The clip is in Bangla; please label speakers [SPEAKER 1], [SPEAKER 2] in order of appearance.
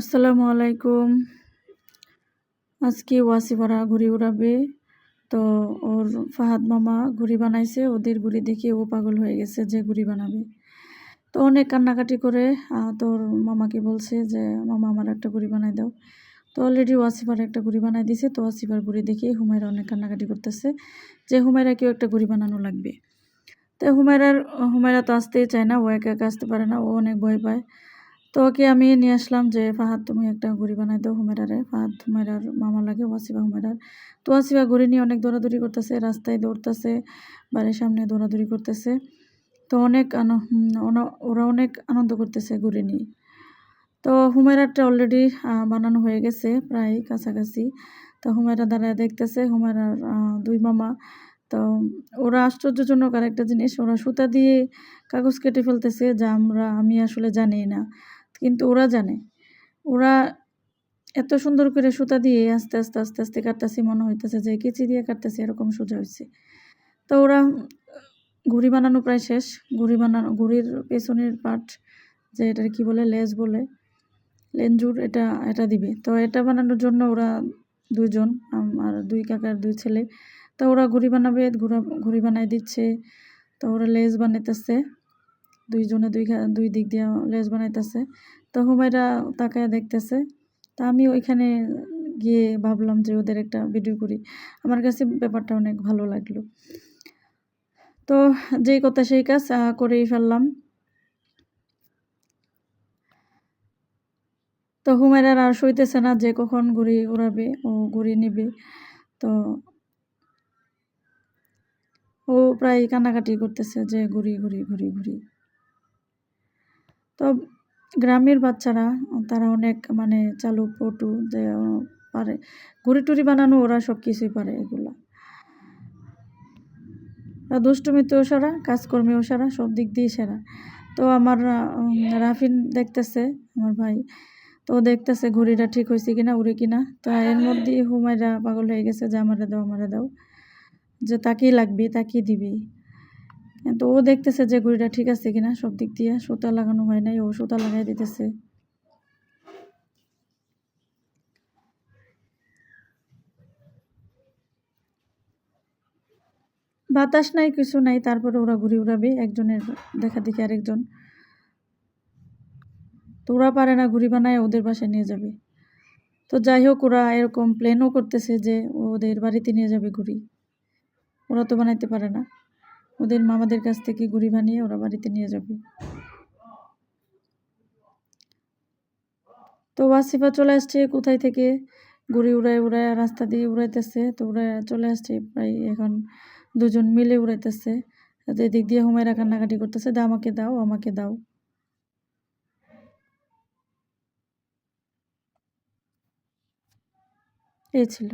[SPEAKER 1] আসসালামু আলাইকুম। আজকে ওয়াসিপাড়া ঘুড়ি উড়াবে। তো ওর ফাহাদ মামা ঘুড়ি বানাইছে, ওদের ঘুড়ি দেখে ও পাগল হয়ে গেছে যে ঘুড়ি বানাবে। তো অনেক কান্নাকাটি করে তোর মামাকে বলছে যে, মামা, আমার একটা ঘুড়ি বানাই দাও। তো অলরেডি ওয়াসিফার একটা ঘুড়ি বানাই দিছে, তো ওয়াসিফার ঘুড়ি দেখে হুমায়রা অনেক কান্নাকাটি করতেছে যে, হুমায়রা কেউ একটা ঘুড়ি বানানো লাগবে। তো হুমায়রার, হুমায়রা তো আসতেই চায় না, ও একা আসতে পারে না, ও অনেক ভয় পায়। তো ওকে আমি নিয়ে আসলাম যে, ফাহাদ, তুমি একটা ঘুড়ি বানাই দাও হুমেরারে। ফাহাদ, হুমেরার মামা লাগে ওয়াসিফা হুমেরার। তো ওয়াসিবা ঘুড়ি নিয়ে অনেক দৌড়াদৌড়ি করতেছে, রাস্তায় দৌড়তেছে, বাড়ির সামনে দৌড়াদৌড়ি করতেছে। তো অনেক ওরা অনেক আনন্দ করতেছে ঘুড়ি নিয়ে। তো হুমেরারটা অলরেডি বানানো হয়ে গেছে প্রায় কাছাকাছি। তো হুমেরা দাঁড়ায় দেখতেছে, হুমেরার দুই মামা। তো ওরা আশ্চর্যজনক আর একটা জিনিস, ওরা সুতা দিয়ে কাগজ কেটে ফেলতেছে যা আমরা, আমি আসলে জানি না। কিন্তু ওরা জানে। ওরা এত সুন্দর করে সুতা দিয়ে আস্তে আস্তে আস্তে আস্তে কাটতেছি, মনে হইতেছে যে কেচি দিয়ে কাটতেছে, এরকম সোজা হয়েছে তো ওরা ঘুড়ি বানানো প্রায় শেষ। ঘুড়ি বানানো, ঘুড়ির পেছনের পার্ট যে এটার কি বলে, লেজ বলে লেঞ্জুর এটা এটা দিবে। তো এটা বানানোর জন্য ওরা দুইজন আম- আর দুই কাকার দুই ছেলে। তো ওরা ঘুড়ি বানাবে, ঘুরা, ঘুড়ি বানাই দিচ্ছে। তো ওরা লেজ বানাইতেছে। দুইজনে দুই দুই দিক দিয়ে লেজ বানাইতেছে। তো হুমায়রা তাকায় দেখতেছে। তা আমি ওইখানে গিয়ে ভাবলাম যে ওদের একটা ভিডিও করি। আমার কাছে ব্যাপারটা অনেক ভালো লাগল। তো যেই কথা সেই কাজ করেই ফেললাম। তো হুমায়রার আর সইতেছে না যে কখন ঘুড়ি উড়াবে ও ঘুড়ি নিবে। তো ও প্রায় কান্নাকাটি করতেছে যে ঘুড়ি ঘুড়ি ঘুড়ি ঘুড়ি। তো গ্রামের বাচ্চারা, তারা অনেক মানে চালু পটু যে পারে। ঘুড়ি টুড়ি বানানো ওরা সব কিছুই পারে এগুলা। দুষ্টুমিতেও সেরা, কাজকর্মেও সারা, সব দিক দিয়ে সেরা। তো আমার রাফিন দেখতেছে, আমার ভাই। তো দেখতেছে ঘড়িটা ঠিক হয়েছে কিনা, উড়ে কিনা। তো এর মধ্যে হুমায়রা পাগল হয়ে গেছে, যে আমারে দাও আমারে দাও। যে তাকেই লাগবে, তাকেই দিবি। তো ও দেখতেছে যে ঘড়িটা ঠিক আছে কিনা, সব দিক দিয়ে সুতা লাগানো হয় নাই, ও সুতা লাগাই দিতেছে। বাতাস নাই, কিছু নাই, তারপরে ওরা ঘুরে উড়াবে, একজনের দেখা দেখি আরেকজন। তো ওরা পারে না ঘুড়ি বানায়, ওদের বাসায় নিয়ে যাবে। তো যাই হোক, ওরা এরকম প্ল্যানও করতেছে যে ওদের বাড়িতে নিয়ে যাবে ঘুড়ি। ওরা তো বানাইতে পারে না। ওদের মামাদের কাছ থেকে ঘুড়ি বানিয়ে ওরা বাড়িতে নিয়ে যাবে। তো ওয়াসিফা চলে আসছে কোথায় থেকে? ঘুড়ি উড়ায় উড়ায় রাস্তা দিয়ে উড়াইতেছে, তো উড়ায় চলে আসছে প্রায় এখন দুজন মিলে উড়াইতেছে। তো এদিক দিয়ে হুমায়রা কান্নাকাটি করতেছে, দা, আমাকে দাও আমাকে দাও। এই ছিল।